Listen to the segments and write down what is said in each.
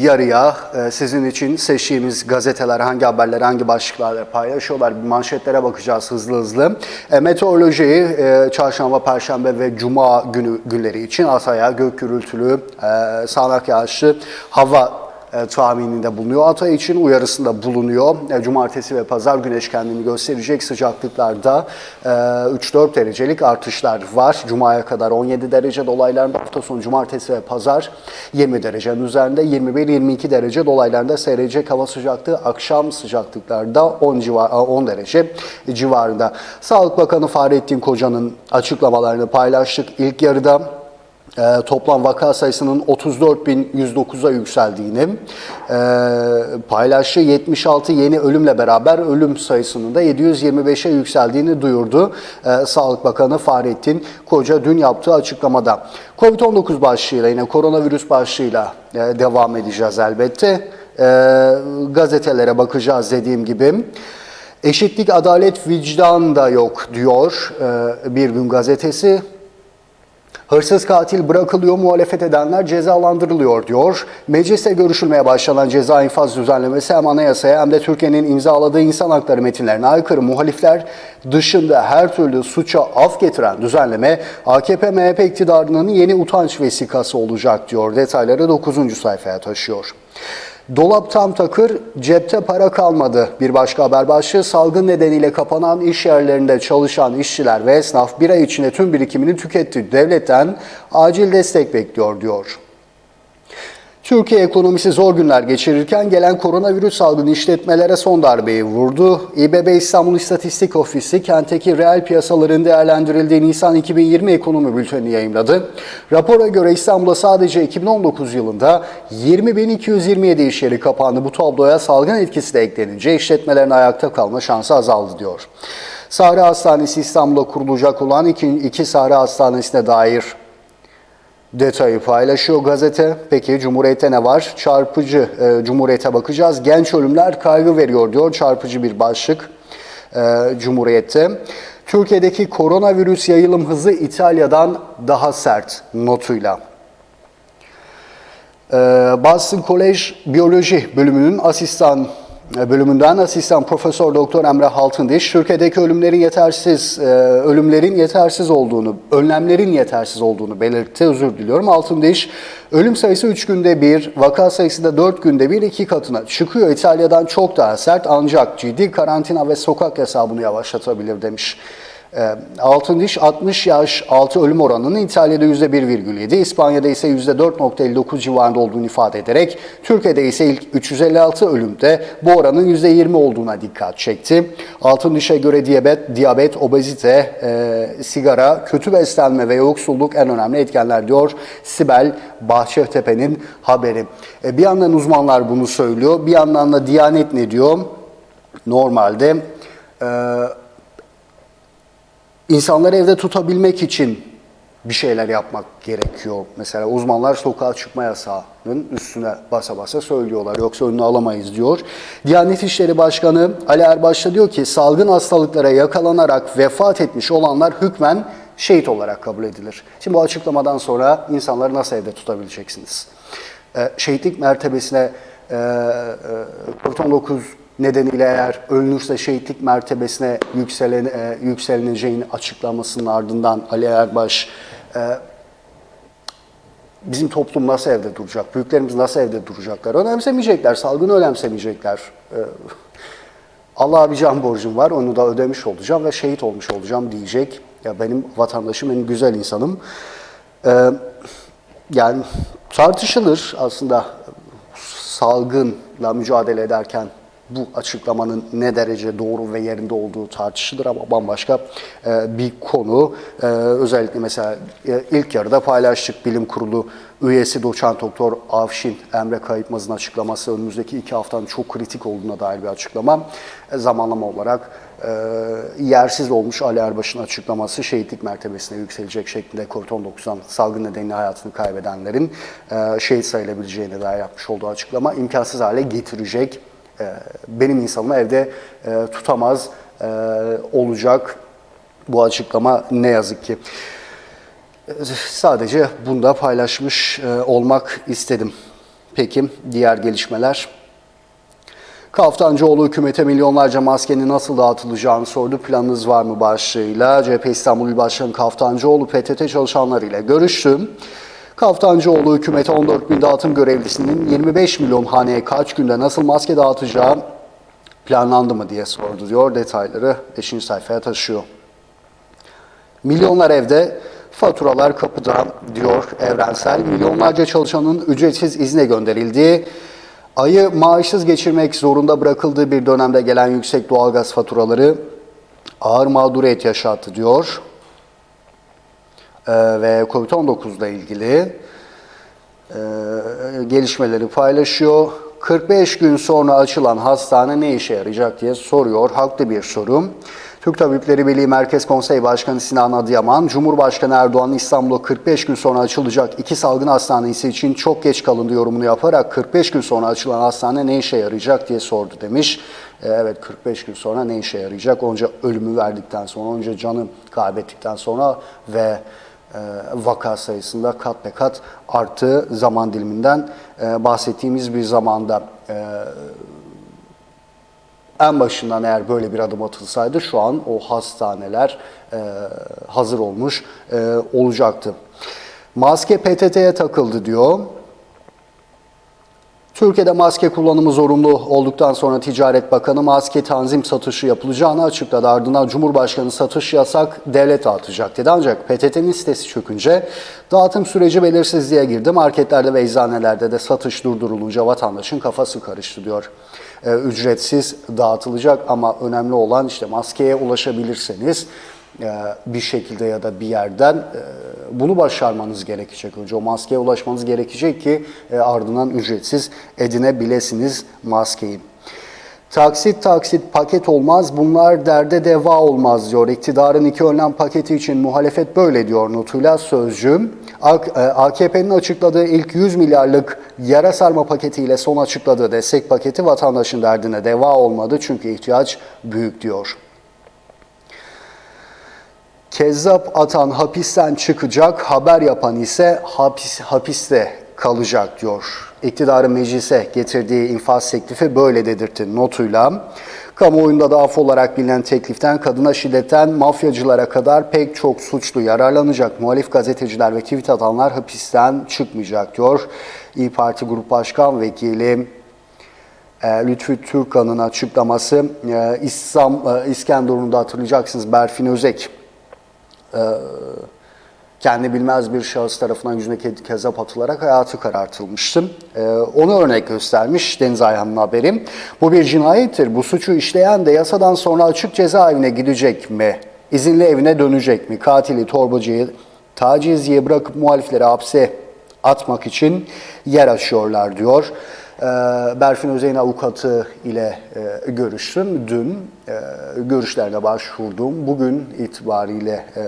yarıya e, sizin için seçtiğimiz gazeteler hangi haberleri hangi başlıklarla paylaşıyorlar manşetlere bakacağız hızlı hızlı. E, e, çarşamba, perşembe ve cuma günü günleri için Atay'a gök gürültülü, e, sağanak yağışlı hava e, tahmininde bulunuyor. Atay için uyarısında bulunuyor. E, Cumartesi ve pazar güneş kendini gösterecek sıcaklıklarda e, 3-4 derecelik artışlar var. Cuma'ya kadar 17 derece dolaylarında hafta sonu cumartesi ve pazar 20 derecenin üzerinde 21-22 derece dolaylarında seyredecek hava sıcaklığı akşam sıcaklıklarda 10 civar 10 derece civarında. Sağlık Bakanı Fahrettin Koca'nın açıklamalarını paylaştık. İlk yarıda e, toplam vaka sayısının 34.109'a yükseldiğini e, paylaştı. 76 yeni ölümle beraber ölüm sayısının da 725'e yükseldiğini duyurdu. E, Sağlık Bakanı Fahrettin Koca dün yaptığı açıklamada. Covid-19 başlığıyla yine koronavirüs başlığıyla e, devam edeceğiz elbette. E, gazetelere bakacağız dediğim gibi. Eşitlik, adalet, vicdan da yok diyor e, Bir Gün Gazetesi. Hırsız katil bırakılıyor, muhalefet edenler cezalandırılıyor diyor. Mecliste görüşülmeye başlanan ceza infaz düzenlemesi hem anayasaya hem de Türkiye'nin imzaladığı insan hakları metinlerine aykırı muhalifler dışında her türlü suça af getiren düzenleme AKP-MHP iktidarının yeni utanç vesikası olacak diyor. Detayları 9. sayfaya taşıyor. Dolap tam takır, cepte para kalmadı. Bir başka haber başlığı salgın nedeniyle kapanan iş yerlerinde çalışan işçiler ve esnaf bir ay içinde tüm birikimini tüketti. Devletten acil destek bekliyor diyor. Türkiye ekonomisi zor günler geçirirken gelen koronavirüs salgını işletmelere son darbeyi vurdu. İBB İstanbul İstatistik Ofisi kentteki reel piyasaların değerlendirildiği Nisan 2020 ekonomi bültenini yayımladı. Rapora göre İstanbul'da sadece 2019 yılında 20.227 iş yeri kapandı. Bu tabloya salgın etkisi de eklenince işletmelerin ayakta kalma şansı azaldı diyor. Sahra Hastanesi İstanbul'da kurulacak olan iki, iki Sahra Hastanesi'ne dair detayı paylaşıyor gazete. Peki Cumhuriyet'te ne var? Çarpıcı e, Cumhuriyet'e bakacağız. Genç ölümler kaygı veriyor diyor. Çarpıcı bir başlık e, Cumhuriyet'te. Türkiye'deki koronavirüs yayılım hızı İtalya'dan daha sert notuyla. Ee, Boston College Biyoloji bölümünün asistan e, bölümünden asistan Profesör Doktor Emre Haltındiş Türkiye'deki ölümlerin yetersiz e, ölümlerin yetersiz olduğunu, önlemlerin yetersiz olduğunu belirtti. Özür diliyorum. Altındiş ölüm sayısı 3 günde bir, vaka sayısı da 4 günde bir iki katına çıkıyor. İtalya'dan çok daha sert ancak ciddi karantina ve sokak bunu yavaşlatabilir demiş. E, Altın diş 60 yaş altı ölüm oranının İtalya'da %1,7, İspanya'da ise %4,59 civarında olduğunu ifade ederek Türkiye'de ise ilk 356 ölümde bu oranın %20 olduğuna dikkat çekti. Altın dişe göre diyabet, diyabet, obezite, e, sigara, kötü beslenme ve yoksulluk en önemli etkenler diyor Sibel Bahçetepe'nin haberi. E, bir yandan uzmanlar bunu söylüyor, bir yandan da Diyanet ne diyor? Normalde e, İnsanları evde tutabilmek için bir şeyler yapmak gerekiyor. Mesela uzmanlar sokağa çıkma yasağının üstüne basa basa söylüyorlar. Yoksa önünü alamayız diyor. Diyanet İşleri Başkanı Ali Erbaş da diyor ki salgın hastalıklara yakalanarak vefat etmiş olanlar hükmen şehit olarak kabul edilir. Şimdi bu açıklamadan sonra insanları nasıl evde tutabileceksiniz? Ee, şehitlik mertebesine e, e, COVID-19 nedeniyle eğer ölünürse şehitlik mertebesine yükselen, e, yükseleneceğini açıklamasının ardından Ali Erbaş e, bizim toplum nasıl evde duracak, büyüklerimiz nasıl evde duracaklar, önemsemeyecekler, salgını önemsemeyecekler. E, Allah'a bir can borcum var, onu da ödemiş olacağım ve şehit olmuş olacağım diyecek. Ya benim vatandaşım, benim güzel insanım. E, yani tartışılır aslında salgınla mücadele ederken bu açıklamanın ne derece doğru ve yerinde olduğu tartışılır ama bambaşka e, bir konu. E, özellikle mesela e, ilk yarıda paylaştık bilim kurulu üyesi doçent doktor Avşin Emre Kayıtmaz'ın açıklaması önümüzdeki iki haftanın çok kritik olduğuna dair bir açıklama. Zamanlama olarak e, yersiz olmuş Ali Erbaş'ın açıklaması şehitlik mertebesine yükselecek şeklinde COVID-19'dan salgın nedeniyle hayatını kaybedenlerin e, şehit sayılabileceğine dair yapmış olduğu açıklama imkansız hale getirecek benim insanımı evde e, tutamaz e, olacak bu açıklama ne yazık ki. Sadece bunda paylaşmış olmak istedim. Peki diğer gelişmeler. Kaftancıoğlu hükümete milyonlarca maskenin nasıl dağıtılacağını sordu. Planınız var mı başlığıyla. CHP İstanbul İl Başkanı Kaftancıoğlu PTT çalışanlarıyla görüştü. Kaftancıoğlu hükümete 14 bin dağıtım görevlisinin 25 milyon haneye kaç günde nasıl maske dağıtacağı planlandı mı diye sordu diyor. Detayları 5. sayfaya taşıyor. Milyonlar evde, faturalar kapıda diyor Evrensel. Milyonlarca çalışanın ücretsiz izne gönderildiği, ayı maaşsız geçirmek zorunda bırakıldığı bir dönemde gelen yüksek doğalgaz faturaları ağır mağduriyet yaşattı diyor. Ee, ve COVID-19 ile ilgili e, gelişmeleri paylaşıyor. 45 gün sonra açılan hastane ne işe yarayacak diye soruyor. Haklı bir soru. Türk Tabipleri Birliği Merkez Konsey Başkanı Sinan Adıyaman, Cumhurbaşkanı Erdoğan'ın İstanbul'da 45 gün sonra açılacak iki salgın hastanesi için çok geç kalındı yorumunu yaparak 45 gün sonra açılan hastane ne işe yarayacak diye sordu demiş. E, Evet 45 gün sonra ne işe yarayacak? Onca ölümü verdikten sonra, onca canı kaybettikten sonra ve vaka sayısında kat be kat arttığı zaman diliminden e, bahsettiğimiz bir zamanda e, en başından eğer böyle bir adım atılsaydı şu an o hastaneler e, hazır olmuş e, olacaktı. Maske PTT'ye takıldı diyor. Türkiye'de maske kullanımı zorunlu olduktan sonra Ticaret Bakanı maske tanzim satışı yapılacağını açıkladı. Ardından Cumhurbaşkanı satış yasak, devlet dağıtacak dedi. Ancak PTT'nin sitesi çökünce dağıtım süreci belirsizliğe girdi. Marketlerde ve eczanelerde de satış durdurulunca vatandaşın kafası karıştı diyor. Ee, ücretsiz dağıtılacak ama önemli olan işte maskeye ulaşabilirseniz e, bir şekilde ya da bir yerden e, bunu başarmanız gerekecek. Önce o maskeye ulaşmanız gerekecek ki e, ardından ücretsiz edinebilesiniz maskeyi. Taksit taksit paket olmaz, bunlar derde deva olmaz diyor. İktidarın iki önlem paketi için muhalefet böyle diyor notuyla sözcü. AKP'nin açıkladığı ilk 100 milyarlık yara sarma paketiyle son açıkladığı destek paketi vatandaşın derdine deva olmadı çünkü ihtiyaç büyük diyor. Kezzap atan hapisten çıkacak, haber yapan ise hapis, hapiste kalacak diyor. İktidarın meclise getirdiği infaz teklifi böyle dedirtti notuyla. Kamuoyunda da af olarak bilinen tekliften kadına şiddetten mafyacılara kadar pek çok suçlu yararlanacak. Muhalif gazeteciler ve tweet atanlar hapisten çıkmayacak diyor. İyi Parti Grup Başkan Vekili e, Lütfü Türkan'ın açıklaması. E, İslam, e, İskenderun'da hatırlayacaksınız Berfin Özek kendi bilmez bir şahıs tarafından yüzüne ke- kezzap atılarak hayatı karartılmıştı. Ee, onu örnek göstermiş Deniz Ayhan'ın haberi. Bu bir cinayettir. Bu suçu işleyen de yasadan sonra açık cezaevine gidecek mi? İzinli evine dönecek mi? Katili, torbacıyı tacizciye bırakıp muhalifleri hapse atmak için yer açıyorlar diyor. Ee, Berfin Özey'in avukatı ile e, görüştüm. Dün e, görüşlerine başvurdum. Bugün itibariyle e,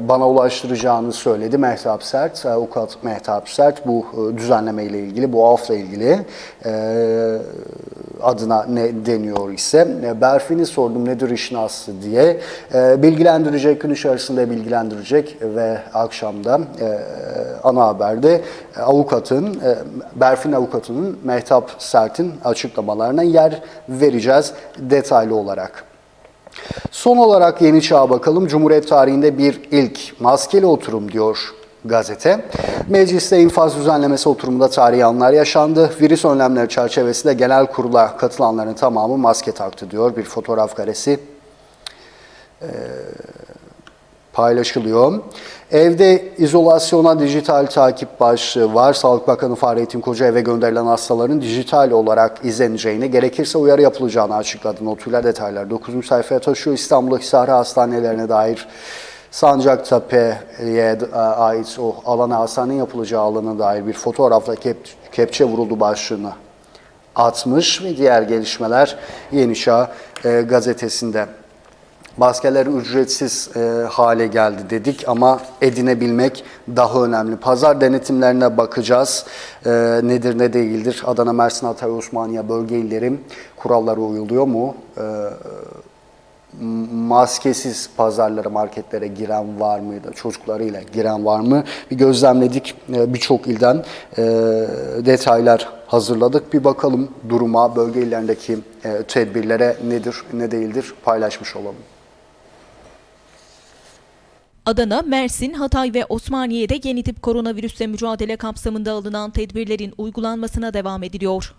bana ulaştıracağını söyledi Mehtap Sert, avukat Mehtap Sert bu e, düzenleme ile ilgili, bu afla ilgili e, adına ne deniyor ise. E, Berfin'i sordum nedir işin aslı diye. E, bilgilendirecek, gün içerisinde bilgilendirecek ve akşamda e, ana haberde e, avukatın, e, Berfin avukatının Mehtap Sert'in açıklamalarına yer vereceğiz detaylı olarak. Son olarak Yeni Çağ'a bakalım. Cumhuriyet tarihinde bir ilk maskeli oturum diyor gazete. Mecliste infaz düzenlemesi oturumunda tarihi anlar yaşandı. Virüs önlemleri çerçevesinde genel kurula katılanların tamamı maske taktı diyor. Bir fotoğraf karesi ee, paylaşılıyor. Evde izolasyona dijital takip başlığı var. Sağlık Bakanı Fahrettin Koca eve gönderilen hastaların dijital olarak izleneceğini, gerekirse uyarı yapılacağını açıkladı. Notuyla detaylar 9. sayfaya taşıyor. İstanbul Hisarı Hastanelerine dair Sancaktepe'ye ait o alana hastanenin yapılacağı alana dair bir fotoğrafla kep, kepçe vuruldu başlığını atmış ve diğer gelişmeler Yeni Çağ e, gazetesinde. Maskeler ücretsiz e, hale geldi dedik ama edinebilmek daha önemli. Pazar denetimlerine bakacağız. E, nedir ne değildir? Adana, Mersin, Hatay, Osmaniye bölge illerim kurallara uyuluyor mu? E, maskesiz pazarlara, marketlere giren var mıydı? Çocuklarıyla giren var mı? Bir gözlemledik. E, Birçok ilden e, detaylar hazırladık. Bir bakalım duruma, bölge illerindeki e, tedbirlere nedir, ne değildir paylaşmış olalım. Adana, Mersin, Hatay ve Osmaniye'de yeni tip koronavirüsle mücadele kapsamında alınan tedbirlerin uygulanmasına devam ediliyor.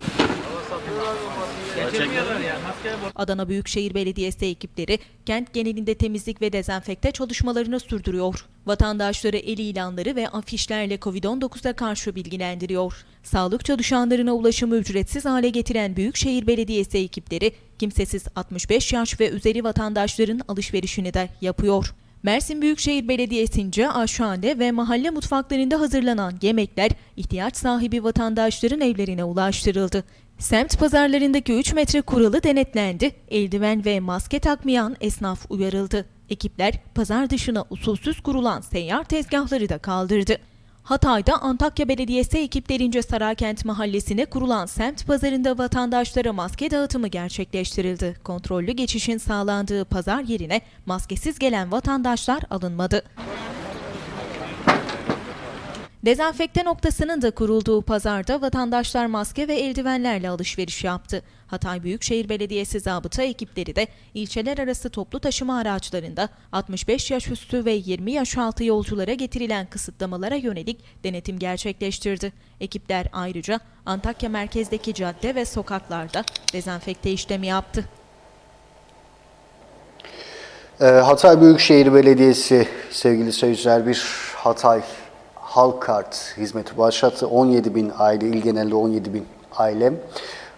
Adana Büyükşehir Belediyesi ekipleri kent genelinde temizlik ve dezenfekte çalışmalarını sürdürüyor. Vatandaşları el ilanları ve afişlerle Covid-19'a karşı bilgilendiriyor. Sağlık çalışanlarına ulaşımı ücretsiz hale getiren Büyükşehir Belediyesi ekipleri kimsesiz 65 yaş ve üzeri vatandaşların alışverişini de yapıyor. Mersin Büyükşehir Belediyesi'nce aşhane ve mahalle mutfaklarında hazırlanan yemekler ihtiyaç sahibi vatandaşların evlerine ulaştırıldı. Semt pazarlarındaki 3 metre kuralı denetlendi. Eldiven ve maske takmayan esnaf uyarıldı. Ekipler pazar dışına usulsüz kurulan seyyar tezgahları da kaldırdı. Hatay'da Antakya Belediyesi ekiplerince Saraykent Mahallesi'ne kurulan semt pazarında vatandaşlara maske dağıtımı gerçekleştirildi. Kontrollü geçişin sağlandığı pazar yerine maskesiz gelen vatandaşlar alınmadı. Dezenfekte noktasının da kurulduğu pazarda vatandaşlar maske ve eldivenlerle alışveriş yaptı. Hatay Büyükşehir Belediyesi zabıta ekipleri de ilçeler arası toplu taşıma araçlarında 65 yaş üstü ve 20 yaş altı yolculara getirilen kısıtlamalara yönelik denetim gerçekleştirdi. Ekipler ayrıca Antakya merkezdeki cadde ve sokaklarda dezenfekte işlemi yaptı. Ee, Hatay Büyükşehir Belediyesi sevgili seyirciler bir Hatay Halk Kart hizmeti başlattı. 17 bin aile, il genelinde 17 bin aile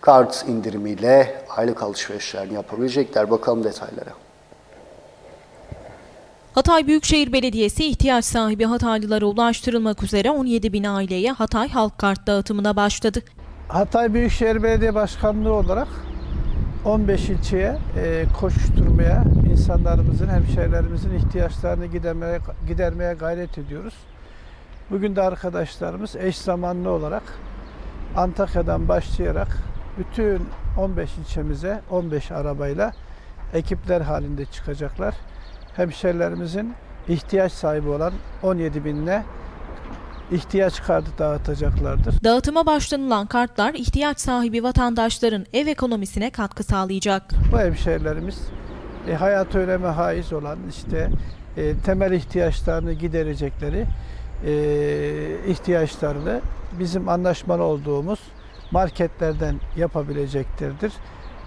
kart indirimiyle aylık alışverişlerini yapabilecekler. Bakalım detaylara. Hatay Büyükşehir Belediyesi ihtiyaç sahibi Hataylılara ulaştırılmak üzere 17 bin aileye Hatay Halk Kart dağıtımına başladı. Hatay Büyükşehir Belediye Başkanlığı olarak 15 ilçeye e, koşuşturmaya, insanlarımızın, hemşehrilerimizin ihtiyaçlarını gidermeye, gidermeye gayret ediyoruz. Bugün de arkadaşlarımız eş zamanlı olarak Antakya'dan başlayarak bütün 15 ilçemize 15 arabayla ekipler halinde çıkacaklar. Hemşehrilerimizin ihtiyaç sahibi olan 17 binine ihtiyaç kartı dağıtacaklardır. Dağıtıma başlanılan kartlar ihtiyaç sahibi vatandaşların ev ekonomisine katkı sağlayacak. Bu hemşehrilerimiz e, hayat öneme haiz olan işte e, temel ihtiyaçlarını giderecekleri ihtiyaçlarını bizim anlaşmalı olduğumuz marketlerden yapabileceklerdir.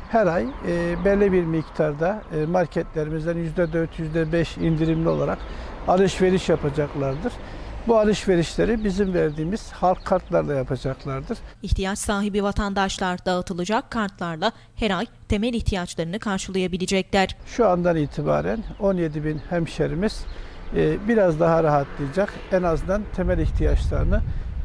Her ay e, belli bir miktarda e, marketlerimizden %4, %5 indirimli olarak alışveriş yapacaklardır. Bu alışverişleri bizim verdiğimiz halk kartlarla yapacaklardır. İhtiyaç sahibi vatandaşlar dağıtılacak kartlarla her ay temel ihtiyaçlarını karşılayabilecekler. Şu andan itibaren 17 bin hemşerimiz e, biraz daha rahatlayacak. En azından temel ihtiyaçlarını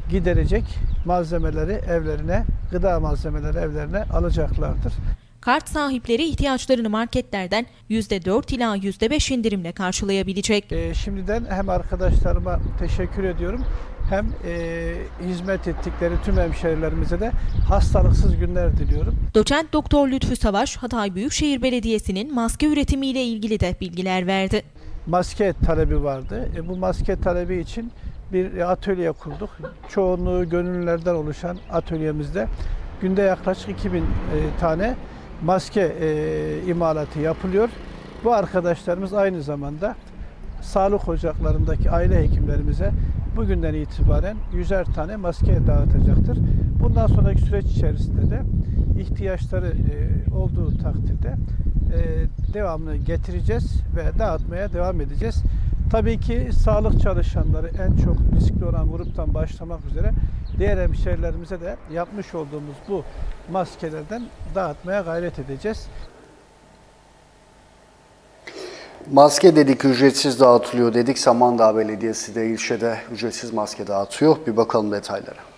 giderecek malzemeleri evlerine, gıda malzemeleri evlerine alacaklardır. Kart sahipleri ihtiyaçlarını marketlerden %4 ila %5 indirimle karşılayabilecek. E, şimdiden hem arkadaşlarıma teşekkür ediyorum hem e, hizmet ettikleri tüm hemşerilerimize de hastalıksız günler diliyorum. Doçent Doktor Lütfü Savaş, Hatay Büyükşehir Belediyesi'nin maske üretimiyle ilgili de bilgiler verdi. Maske talebi vardı. E, bu maske talebi için bir atölye kurduk. Çoğunluğu gönüllülerden oluşan atölyemizde günde yaklaşık 2000 e, tane maske e, imalatı yapılıyor. Bu arkadaşlarımız aynı zamanda sağlık ocaklarındaki aile hekimlerimize bugünden itibaren 100'er tane maske dağıtacaktır. Bundan sonraki süreç içerisinde de ihtiyaçları e, olduğu takdirde e, devamını getireceğiz ve dağıtmaya devam edeceğiz. Tabii ki sağlık çalışanları en çok riskli olan gruptan başlamak üzere diğer hemşehrilerimize de yapmış olduğumuz bu maskelerden dağıtmaya gayret edeceğiz. Maske dedik ücretsiz dağıtılıyor dedik. Samandağ Belediyesi de ilçede ücretsiz maske dağıtıyor. Bir bakalım detaylara.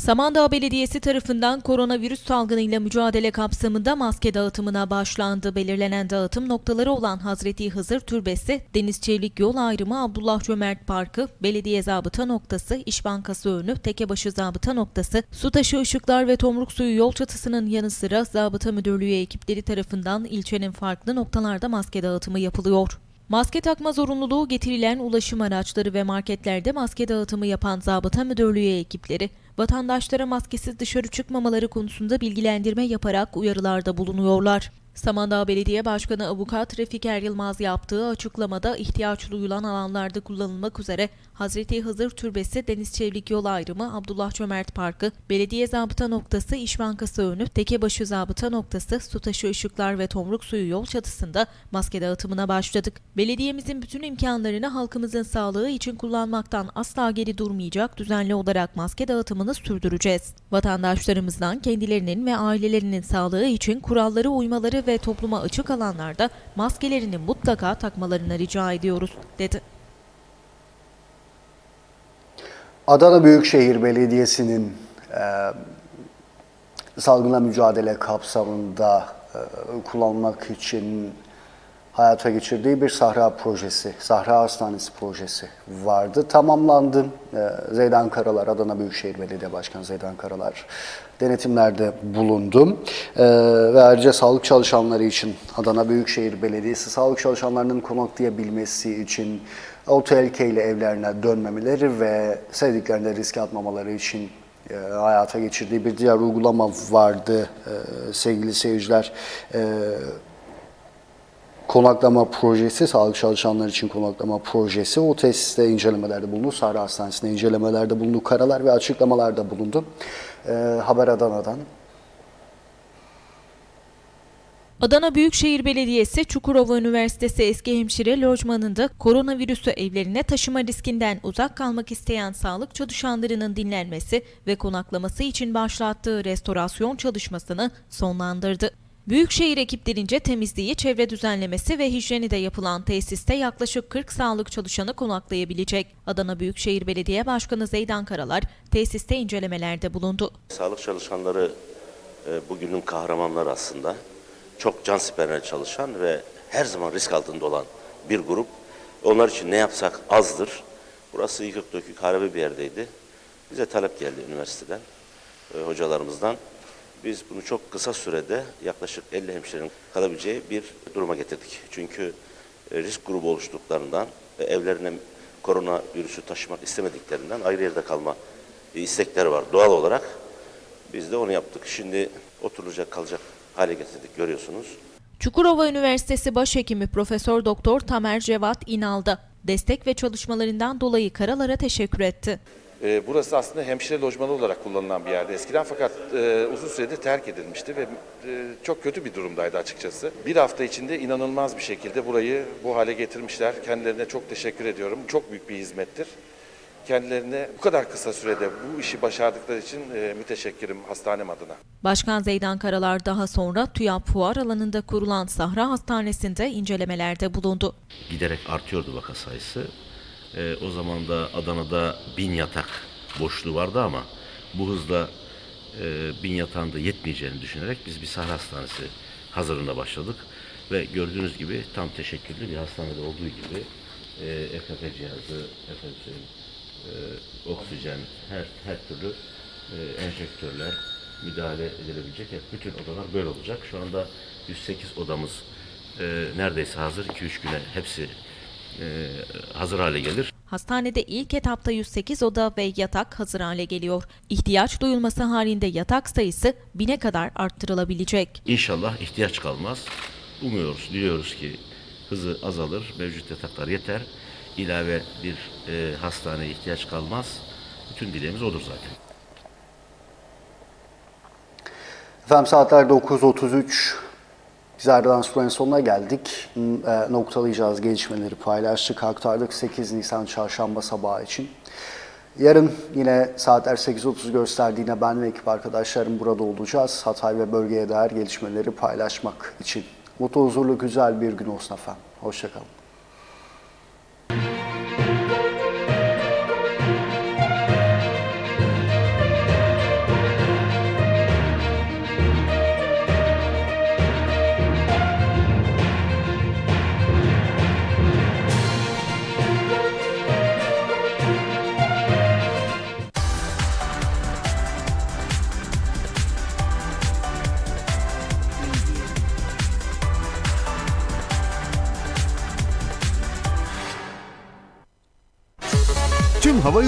Samandağ Belediyesi tarafından koronavirüs salgınıyla mücadele kapsamında maske dağıtımına başlandı. Belirlenen dağıtım noktaları olan Hazreti Hızır Türbesi, Deniz Çevik Yol Ayrımı Abdullah Cömert Parkı, Belediye Zabıta Noktası, İş Bankası Önü, Tekebaşı Zabıta Noktası, Sutaşı Işıklar ve Tomruk Suyu yol çatısının yanı sıra Zabıta Müdürlüğü ekipleri tarafından ilçenin farklı noktalarda maske dağıtımı yapılıyor. Maske takma zorunluluğu getirilen ulaşım araçları ve marketlerde maske dağıtımı yapan Zabıta Müdürlüğü ekipleri, vatandaşlara maskesiz dışarı çıkmamaları konusunda bilgilendirme yaparak uyarılarda bulunuyorlar. Samandağ Belediye Başkanı Avukat Refiker Yılmaz yaptığı açıklamada ihtiyaç duyulan alanlarda kullanılmak üzere Hazreti Hızır Türbesi Deniz Çevrik Yol Ayrımı Abdullah Cömert Parkı, Belediye Zabıta Noktası İş Bankası Önü, Tekebaşı Zabıta Noktası, Sutaşı Işıklar ve Tomruk Suyu yol çatısında maske dağıtımına başladık. Belediyemizin bütün imkanlarını halkımızın sağlığı için kullanmaktan asla geri durmayacak düzenli olarak maske dağıtımını sürdüreceğiz. Vatandaşlarımızdan kendilerinin ve ailelerinin sağlığı için kurallara uymaları ve topluma açık alanlarda maskelerini mutlaka takmalarını rica ediyoruz, dedi. Adana Büyükşehir Belediyesi'nin e, salgınla mücadele kapsamında e, kullanmak için hayata geçirdiği bir Sahra projesi, Sahra Hastanesi projesi vardı. Tamamlandı. E, Zeydan Karalar, Adana Büyükşehir Belediye Başkanı Zeydan Karalar denetimlerde bulundu. E, ve ayrıca sağlık çalışanları için Adana Büyükşehir Belediyesi sağlık çalışanlarının konaklayabilmesi için tehlikeyle evlerine dönmemeleri ve sevdiklerine riske atmamaları için e, hayata geçirdiği bir diğer uygulama vardı e, sevgili seyirciler. E, konaklama projesi, sağlık çalışanları için konaklama projesi. O tesiste incelemelerde bulundu. Sahra Hastanesi'nde incelemelerde bulundu. Karalar ve açıklamalarda bulundu. E, Haber Adana'dan. Adana Büyükşehir Belediyesi Çukurova Üniversitesi Eski Hemşire Lojmanı'nda koronavirüsü evlerine taşıma riskinden uzak kalmak isteyen sağlık çalışanlarının dinlenmesi ve konaklaması için başlattığı restorasyon çalışmasını sonlandırdı. Büyükşehir ekiplerince temizliği, çevre düzenlemesi ve hijyeni de yapılan tesiste yaklaşık 40 sağlık çalışanı konaklayabilecek. Adana Büyükşehir Belediye Başkanı Zeydan Karalar tesiste incelemelerde bulundu. Sağlık çalışanları e, bugünün kahramanları aslında. Çok can siperine çalışan ve her zaman risk altında olan bir grup. Onlar için ne yapsak azdır. Burası yıkık dökük harabe bir yerdeydi. Bize talep geldi üniversiteden, e, hocalarımızdan. Biz bunu çok kısa sürede yaklaşık 50 hemşirenin kalabileceği bir duruma getirdik. Çünkü e, risk grubu oluştuklarından ve evlerine korona virüsü taşımak istemediklerinden ayrı yerde kalma e, istekleri var doğal olarak. Biz de onu yaptık. Şimdi oturulacak kalacak hale getirdik görüyorsunuz. Çukurova Üniversitesi Başhekimi Profesör Doktor Tamer Cevat İnal'da destek ve çalışmalarından dolayı Karalar'a teşekkür etti. Ee, Burası aslında hemşire lojmanı olarak kullanılan bir yerdi eskiden fakat e, uzun süredir terk edilmişti ve e, çok kötü bir durumdaydı açıkçası. Bir hafta içinde inanılmaz bir şekilde burayı bu hale getirmişler. Kendilerine çok teşekkür ediyorum. Çok büyük bir hizmettir. Kendilerine bu kadar kısa sürede bu işi başardıkları için e, müteşekkirim hastanem adına. Başkan Zeydan Karalar daha sonra TÜYAP Fuar alanında kurulan Sahra Hastanesi'nde incelemelerde bulundu. Giderek artıyordu vaka sayısı. Ee, o zaman da Adana'da bin yatak boşluğu vardı ama bu hızla e, bin yatağın da yetmeyeceğini düşünerek biz bir sahra hastanesi hazırlığına başladık. Ve gördüğünüz gibi tam teşekküllü bir hastanede olduğu gibi e, EKG cihazı, efendim e, oksijen, her, her türlü e, enjektörler, müdahale edilebilecek hep bütün odalar böyle olacak. Şu anda 108 odamız e, neredeyse hazır. 2-3 güne hepsi e, hazır hale gelir. Hastanede ilk etapta 108 oda ve yatak hazır hale geliyor. İhtiyaç duyulması halinde yatak sayısı bine kadar arttırılabilecek. İnşallah ihtiyaç kalmaz. Umuyoruz, diliyoruz ki hızı azalır, mevcut yataklar yeter. İlave bir e, hastaneye ihtiyaç kalmaz. Bütün dileğimiz odur zaten. Efendim saatler 9.33. Biz ayrılan sürenin sonuna geldik. E, noktalayacağız gelişmeleri paylaştık, aktardık 8 Nisan çarşamba sabahı için. Yarın yine saatler 8.30 gösterdiğine ben ve ekip arkadaşlarım burada olacağız. Hatay ve bölgeye dair gelişmeleri paylaşmak için. Mutlu, huzurlu, güzel bir gün olsun efendim. Hoşçakalın.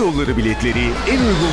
Hava Yolları biletleri en uygun